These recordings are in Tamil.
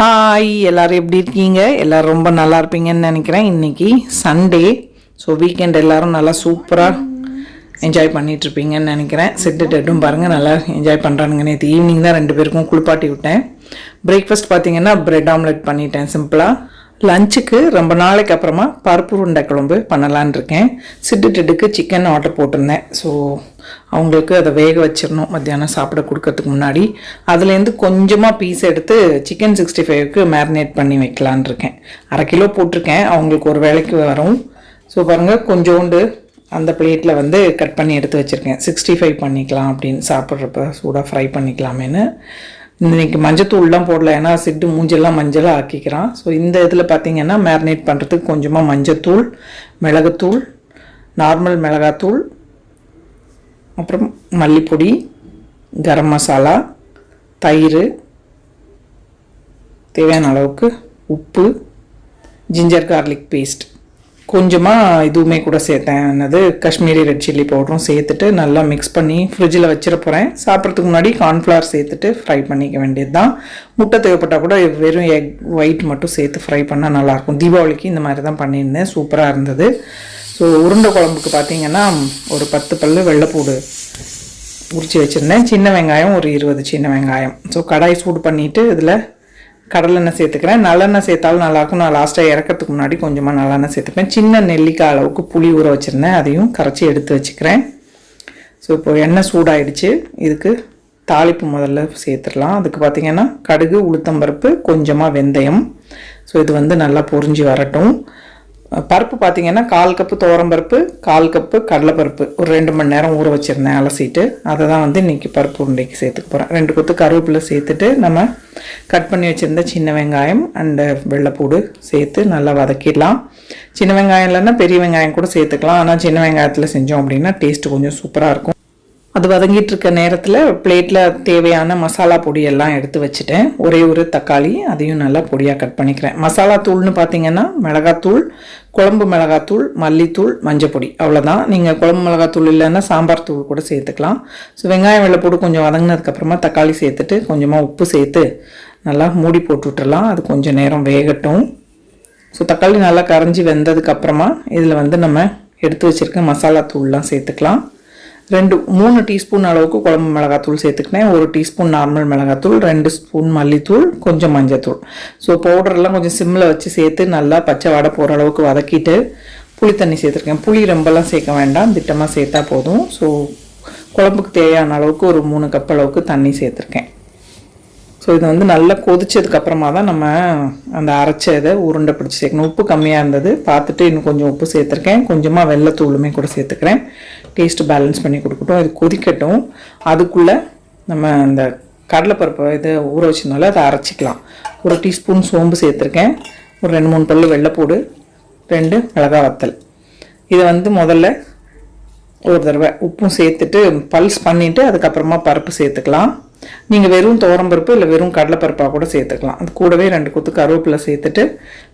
ஹாய் எல்லோரும் எப்படி இருக்கீங்க? எல்லோரும் ரொம்ப நல்லா இருப்பீங்கன்னு நினைக்கிறேன். இன்னைக்கு சண்டே ஸோ வீக்கெண்ட் எல்லோரும் நல்லா சூப்பராக என்ஜாய் பண்ணிகிட்ருப்பீங்கன்னு நினைக்கிறேன். செட்டு டெட்டும் பாருங்கள் நல்லா என்ஜாய் பண்ணுறானுங்க நேற்று ஈவினிங் தான் ரெண்டு பேருக்கும் குளிப்பாட்டி விட்டேன். பிரேக்ஃபாஸ்ட் பார்த்தீங்கன்னா பிரெட் ஆம்லெட் பண்ணிட்டேன் சிம்பிளாக லஞ்சுக்கு ரொம்ப நாளைக்கு அப்புறமா பருப்பு உருண்டை குழம்பு பண்ணலான்னு இருக்கேன். சிட்டு டெட்டுக்கு சிக்கன் ஆர்டர் போட்டிருந்தேன். ஸோ அவங்களுக்கு அதை வேக வச்சிடணும் மத்தியானம் சாப்பிட கொடுக்கறதுக்கு முன்னாடி. அதுலேருந்து கொஞ்சமாக பீஸ் எடுத்து சிக்கன் சிக்ஸ்டி ஃபைவ்க்கு மேரினேட் பண்ணி வைக்கலான் இருக்கேன். அரை கிலோ போட்டிருக்கேன். அவங்களுக்கு ஒரு வேலைக்கு வரும். ஸோ பாருங்கள் கொஞ்சோண்டு அந்த பிளேட்டில் வந்து கட் பண்ணி எடுத்து வச்சுருக்கேன். சிக்ஸ்டி ஃபைவ் பண்ணிக்கலாம் அப்படின்னு சாப்பிட்றப்ப சூடாக ஃப்ரை பண்ணிக்கலாமேன்னு. இன்னைக்கு மஞ்சத்தூள்லாம் போடல. ஏன்னா சிட்டு மூஞ்செல்லாம் மஞ்சளாக ஆக்கிக்கிறான். ஸோ இந்த இதில் பார்த்தீங்கன்னா மேரினேட் பண்ணுறதுக்கு கொஞ்சமாக மஞ்சத்தூள் மிளகுத்தூள் நார்மல் மிளகாத்தூள் அப்புறம் மல்லிப்பொடி கரம் மசாலா தயிர் தேவையான அளவுக்கு உப்பு ஜிஞ்சர் கார்லிக் பேஸ்ட் கொஞ்சமாக இதுவுமே கூட சேர்த்தேன். என்னது காஷ்மீரி ரெட் சில்லி பவுடரும் சேர்த்துட்டு நல்லா மிக்ஸ் பண்ணி ஃப்ரிட்ஜில் வச்சிட போகிறேன் சாப்பிட்றதுக்கு முன்னாடி கார்ன்ஃப்ளவர் சேர்த்துட்டு ஃப்ரை பண்ணிக்க வேண்டியது தான் முட்டை தேவைப்பட்டால் கூட வெறும் எக் ஒயிட் மட்டும் சேர்த்து ஃப்ரை பண்ணால் நல்லாயிருக்கும் தீபாவளிக்கு இந்த மாதிரி தான் பண்ணியிருந்தேன். சூப்பராக இருந்தது. ஸோ உருண்டை குழம்புக்கு பார்த்தீங்கன்னா ஒரு பத்து பல்லு வெள்ளைப்பூடு உரித்து வச்சுருந்தேன். சின்ன வெங்காயம் ஒரு இருபது சின்ன வெங்காயம். ஸோ கடாய் சூடு பண்ணிவிட்டு இதில் கடலெண்ணெய் சேர்த்துக்கிறேன். நல்லெண்ணெய் சேர்த்தாலும் நல்லாயிருக்கும் நான் லாஸ்ட்டாக இறக்கிறதுக்கு முன்னாடி கொஞ்சமாக நல்லெண்ணெய் சேர்த்துப்பேன். சின்ன நெல்லிக்காய் அளவுக்கு புளி ஊற வச்சுருந்தேன். அதையும் கரைச்சி எடுத்து வச்சுக்கிறேன். ஸோ இப்போ எண்ணெய் சூடாயிடுச்சு. இதுக்கு தாளிப்பு முதல்ல சேர்த்துடலாம். அதுக்கு பார்த்திங்கன்னா கடுகு உளுத்தம்பருப்பு கொஞ்சமாக வெந்தயம். ஸோ இது வந்து நல்லா பொரிஞ்சு வரட்டும். பருப்பு பார்த்தீங்கன்னா கால் கப்பு துவரம்பருப்பு கால் கப்பு கடலைப்பருப்பு. ஒரு ரெண்டு மணி நேரம் ஊற வச்சுருந்தேன் அலசிட்டு. அதை தான் வந்து இன்றைக்கி பருப்பு உருண்டைக்கு சேர்த்துக்க போகிறேன் ரெண்டு கொத்து கருவேப்பிலை சேர்த்துட்டு நம்ம கட் பண்ணி வச்சுருந்த சின்ன வெங்காயம் அண்டு வெள்ளைப்பூடு சேர்த்து நல்லா வதக்கிடலாம். சின்ன வெங்காயம் இல்லைன்னா பெரிய வெங்காயம் கூட சேர்த்துக்கலாம். ஆனால் சின்ன வெங்காயத்தில் செஞ்சோம் அப்படின்னா டேஸ்ட்டு கொஞ்சம் சூப்பராக இருக்கும். அது வதங்கிட்டு இருக்க நேரத்தில் பிளேட்டில் தேவையான மசாலா பொடியெல்லாம் எடுத்து வச்சுட்டேன். ஒரே ஒரு தக்காளி அதையும் நல்லா பொடியாக கட் பண்ணிக்கிறேன். மசாலா தூள்னு பார்த்தீங்கன்னா மிளகாத்தூள் குழம்பு மிளகாத்தூள் மல்லித்தூள் மஞ்சப்பொடி அவ்வளோதான் நீங்கள் குழம்பு மிளகாத்தூள் இல்லைன்னா சாம்பார் தூள் கூட சேர்த்துக்கலாம். ஸோ வெங்காயம் வெள்ளைப்பூடு கொஞ்சம் வதங்கினதுக்கப்புறமா தக்காளி சேர்த்துட்டு கொஞ்சமாக உப்பு சேர்த்து நல்லா மூடி போட்டு விட்டுறலாம். அது கொஞ்சம் நேரம் வேகட்டும். ஸோ தக்காளி நல்லா கரைஞ்சி வெந்ததுக்கப்புறமா இதில் வந்து நம்ம எடுத்து வச்சுருக்க மசாலா தூள்லாம் சேர்த்துக்கலாம். ரெண்டு மூணு டீஸ்பூன் அளவுக்கு குழம்பு மிளகாத்தூள் சேர்த்துக்கினேன். ஒரு டீஸ்பூன் நார்மல் மிளகாத்தூள் ரெண்டு ஸ்பூன் மல்லித்தூள் கொஞ்சம் மஞ்சத்தூள். ஸோ பவுடர்லாம் கொஞ்சம் சிம்மில் வச்சு சேர்த்து நல்லா பச்சை வடை போகிற அளவுக்கு வதக்கிட்டு புளி தண்ணி சேர்த்துருக்கேன். புளி ரொம்பலாம் சேர்க்க வேண்டாம் திட்டமாக சேர்த்தா போதும். ஸோ குழம்புக்கு தேவையான அளவுக்கு ஒரு மூணு கப் அளவுக்கு தண்ணி சேர்த்துருக்கேன். ஸோ இது வந்து நல்லா கொதிச்சதுக்கப்புறமா தான் நம்ம அந்த அரைச்ச இதை உருண்டை பிடிச்சி சேர்க்கணும். உப்பு கம்மியாக இருந்தது. பார்த்துட்டு இன்னும் கொஞ்சம் உப்பு சேர்த்துருக்கேன். கொஞ்சமாக வெள்ளைத்தூளுமே கூட சேர்த்துக்கிறேன். டேஸ்ட் பேலன்ஸ் பண்ணி கொடுக்கட்டும். இது கொதிக்கட்டும். அதுக்குள்ளே நம்ம அந்த கடலைப்பருப்பு இதை ஊற வச்சிருந்தால அதை அரைச்சிக்கலாம். ஒரு டீஸ்பூன் சோம்பு சேர்த்துருக்கேன். ஒரு ரெண்டு மூணு பல்லு வெள்ளைப்பூடு. ரெண்டு மிளகா வத்தல். இதை வந்து முதல்ல ஒரு தடவை உப்பும் சேர்த்துட்டு பல்ஸ் பண்ணிவிட்டு அதுக்கப்புறமா பருப்பு சேர்த்துக்கலாம். நீங்கள் வெறும் துவரம்பருப்பு இல்லை வெறும் கடலைப்பருப்பாக கூட சேர்த்துக்கலாம். அது கூடவே ரெண்டு கொத்து கருவேப்பிலை சேர்த்துட்டு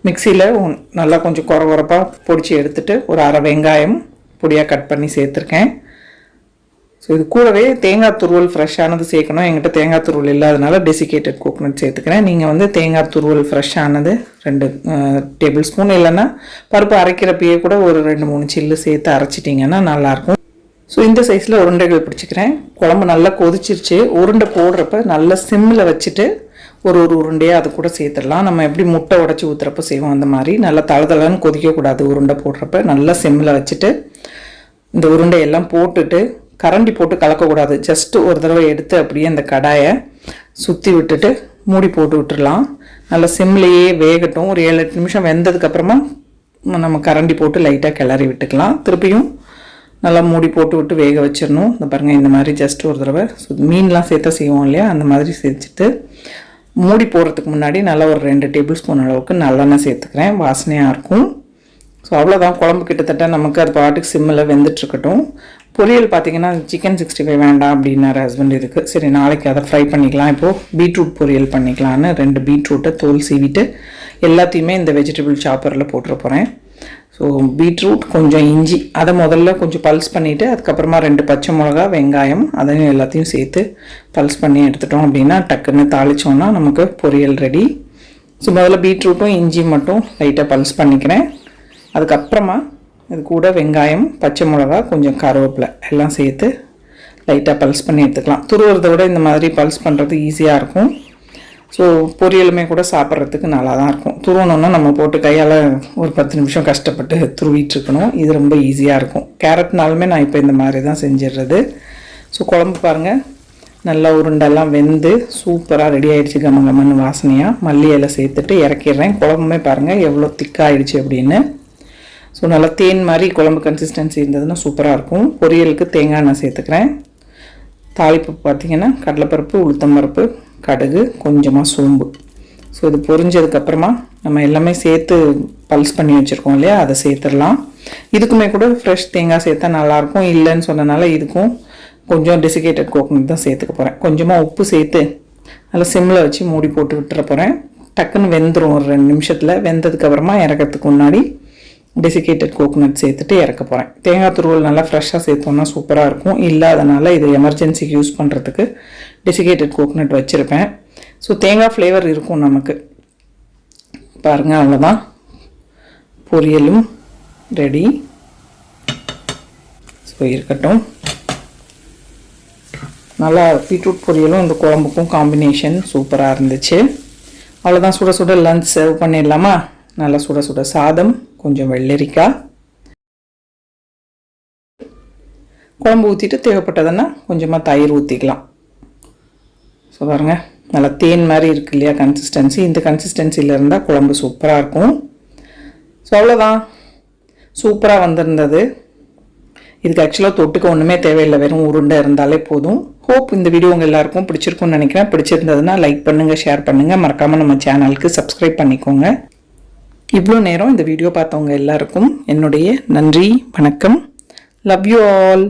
மிக்சியில் நல்லா கொஞ்சம் குற குறப்பாக பொடிச்சு எடுத்துட்டு ஒரு அரை வெங்காயம் பொடியாக கட் பண்ணி சேர்த்துருக்கேன். ஸோ இது கூடவே தேங்காய் துருவல் ஃப்ரெஷ்ஷானது சேர்க்கணும். எங்கிட்ட தேங்காய் துருவல் இல்லாதனால டெசிகேட்டட் கோகனட் சேர்த்துக்கிறேன். நீங்கள் வந்து தேங்காய் துருவல் ஃப்ரெஷ்ஷானது ரெண்டு டேபிள் ஸ்பூன் இல்லைன்னா பருப்பு அரைக்கிறப்பயே கூட ஒரு ரெண்டு மூணு சில்லு சேர்த்து அரைச்சிட்டிங்கன்னா நல்லாயிருக்கும். ஸோ இந்த சைஸில் உருண்டைகள் பிடிச்சிக்கிறேன். குழம்பு நல்லா கொதிச்சிருச்சு. உருண்டை போடுறப்ப நல்லா சிம்மில் வச்சுட்டு ஒரு ஒரு உருண்டையாக அது கூட சேர்த்துடலாம். நம்ம எப்படி முட்டை உடச்சி ஊற்றுறப்ப செய்வோம் அந்த மாதிரி. நல்லா தளதளன்னு கொதிக்கக்கூடாது உருண்டை போடுறப்ப. நல்லா சிம்மில் வச்சுட்டு இந்த உருண்டையெல்லாம் போட்டுட்டு கரண்டி போட்டு கலக்கக்கூடாது. ஜஸ்ட் ஒரு தடவை எடுத்து அப்படியே அந்த கடாயை சுற்றி விட்டுட்டு மூடி போட்டு விட்டுடலாம். நல்லா சிம்லேயே வேகட்டும். ஒரு ஏழு எட்டு நிமிஷம் வெந்ததுக்கப்புறமா நம்ம கரண்டி போட்டு லைட்டாக கிளறி விட்டுக்கலாம். திருப்பியும் நல்லா மூடி போட்டு விட்டு வேக வச்சிடணும். இந்த பாருங்கள் இந்த மாதிரி ஜஸ்ட் ஒரு தடவை. ஸோ மீன்லாம் சேர்த்தா செய்வோம் இல்லையா? அந்த மாதிரி செஞ்சுட்டு மூடி போடுறதுக்கு முன்னாடி நல்லா ஒரு ரெண்டு டேபிள் ஸ்பூன் அளவுக்கு நல்லெண்ணெய் சேர்த்துக்கிறேன். வாசனையாக இருக்கும். ஸோ அவ்வளோதான் குழம்பு கிட்டத்தட்ட நமக்கு அது பாட்டுக்கு சிம்மில் வெந்துட்டுருக்கட்டும். பொரியல் பார்த்தீங்கன்னா சிக்கன் சிக்ஸ்டி ஃபைவ் வேண்டாம் அப்படின்னாரு ஹஸ்பண்ட் இதுக்கு. சரி நாளைக்கு அதை ஃப்ரை பண்ணிக்கலாம். இப்போது பீட்ரூட் பொரியல் பண்ணிக்கலான்னு ரெண்டு பீட்ரூட்டை தோல் சீவிட்டு எல்லாத்தையுமே இந்த வெஜிடபிள் சாப்பரில் போட்டுற போகிறேன் ஸோ பீட்ரூட் கொஞ்சம் இஞ்சி அதை முதல்ல கொஞ்சம் பல்ஸ் பண்ணிவிட்டு அதுக்கப்புறமா ரெண்டு பச்சை மிளகா வெங்காயம் அதையும் எல்லாத்தையும் சேர்த்து பல்ஸ் பண்ணி எடுத்துட்டோம் அப்படின்னா டக்குன்னு தாளித்தோன்னா நமக்கு பொரியல் ரெடி ஸோ முதல்ல பீட்ரூட்டும் இஞ்சி மட்டும் லைட்டாக பல்ஸ் பண்ணிக்கிறேன். அதுக்கப்புறமா இது கூட வெங்காயம் பச்சை மிளகா கொஞ்சம் கருவேப்பிலை எல்லாம் சேர்த்து லைட்டாக பல்ஸ் பண்ணி எடுத்துக்கலாம். துருவுறதை விட இந்த மாதிரி பல்ஸ் பண்ணுறது ஈஸியாக இருக்கும். ஸோ பொரியலுமே கூட சாப்பிட்றதுக்கு நல்லா தான் இருக்கும். துருவணுன்னா நம்ம போட்டு கையால் ஒரு பத்து நிமிஷம் கஷ்டப்பட்டு துருவிட்டு இருக்கணும் இது ரொம்ப ஈஸியாக இருக்கும். கேரட்னாலுமே நான் இப்போ இந்த மாதிரி தான் செஞ்சிடுறது. ஸோ குழம்பு பாருங்கள் நல்லா உருண்டெல்லாம் வெந்து சூப்பராக ரெடி ஆகிடுச்சு கம கமன்னு வாசனையாக மல்லி இலை சேர்த்துட்டு இறக்கிடுறேன். குழம்புமே பாருங்கள் எவ்வளோ திக்காகிடுச்சு அப்படின்னு. ஸோ நல்லா தேன் மாதிரி குழம்பு கன்சிஸ்டன்சி இருந்ததுன்னா சூப்பராக இருக்கும். பொரியலுக்கு தேங்காய் நான் சேர்த்துக்கிறேன். தாளிப்பு பார்த்தீங்கன்னா கடலைப்பருப்பு உளுத்தம்பருப்பு கடுகு கொஞ்சமாக சோம்பு. ஸோ இது பொரிஞ்சதுக்கப்புறமா நம்ம எல்லாமே சேர்த்து பல்ஸ் பண்ணி வச்சுருக்கோம் இல்லையா? அதை சேர்த்துடலாம். இதுக்குமே கூட ஃப்ரெஷ் தேங்காய் சேர்த்தா நல்லாயிருக்கும். இல்லைன்னு சொன்னனால இதுக்கும் கொஞ்சம் டெசிகேட்டட் கோகனட் தான் சேர்த்துக்க போகிறேன் கொஞ்சமாக உப்பு சேர்த்து நல்லா சிம்மில் வச்சு மூடி போட்டு விட்டுற போகிறேன் டக்குன்னு வெந்துடும் ஒரு ரெண்டு நிமிஷத்தில். வெந்ததுக்கப்புறமா இறக்கிறதுக்கு முன்னாடி டெசிகேட்டட் கோகோனட் சேர்த்துட்டு இறக்க போகிறேன் தேங்காய் துருவல் நல்லா ஃப்ரெஷ்ஷாக சேர்த்தோன்னா சூப்பராக இருக்கும். இல்லாதனால இது எமர்ஜென்சிக்கு யூஸ் பண்ணுறதுக்கு டெசிகேட்டட் கோகோனட் வச்சுருப்பேன். ஸோ தேங்காய் ஃப்ளேவர் இருக்கும் நமக்கு. பாருங்கள் அவ்வளோதான் பொரியலும் ரெடி ஸோ இருக்கட்டும். நல்லா பீட்ரூட் பொரியலும் இந்த குழம்புக்கும் காம்பினேஷன் சூப்பராக இருந்துச்சு. அவ்வளோதான் சுட சுட லஞ்ச் சர்வ் பண்ணிடலாமா? நல்லா சுட சுட சாதம் கொஞ்சம் வெள்ளரிக்காய். குழம்பு ஊற்றிட்டு தேவைப்பட்டதுன்னா கொஞ்சமாக தயிர் ஊற்றிக்கலாம் ஸோ பாருங்கள் நல்லா தேன் மாதிரி இருக்கு இல்லையா கன்சிஸ்டன்சி இந்த கன்சிஸ்டன்சியில் இருந்தால் குழம்பு சூப்பராக இருக்கும். ஸோ அவ்வளோதான் சூப்பராக வந்திருந்தது. இதுக்கு ஆக்சுவலாக தொட்டுக்க ஒன்றுமே தேவையில்லை. வெறும் உருண்டை இருந்தாலே போதும். ஹோப் இந்த வீடியோ உங்கள் எல்லாருக்கும் பிடிச்சிருக்கும்னு நினைக்கிறேன். பிடிச்சிருந்ததுன்னா லைக் பண்ணுங்கள் ஷேர் பண்ணுங்கள் மறக்காமல் நம்ம சேனலுக்கு சப்ஸ்கிரைப் பண்ணிக்கோங்க. இவ்வளோ நேரம் இந்த வீடியோ பார்த்தவங்க எல்லாருக்கும் என்னுடைய நன்றி வணக்கம். Love you all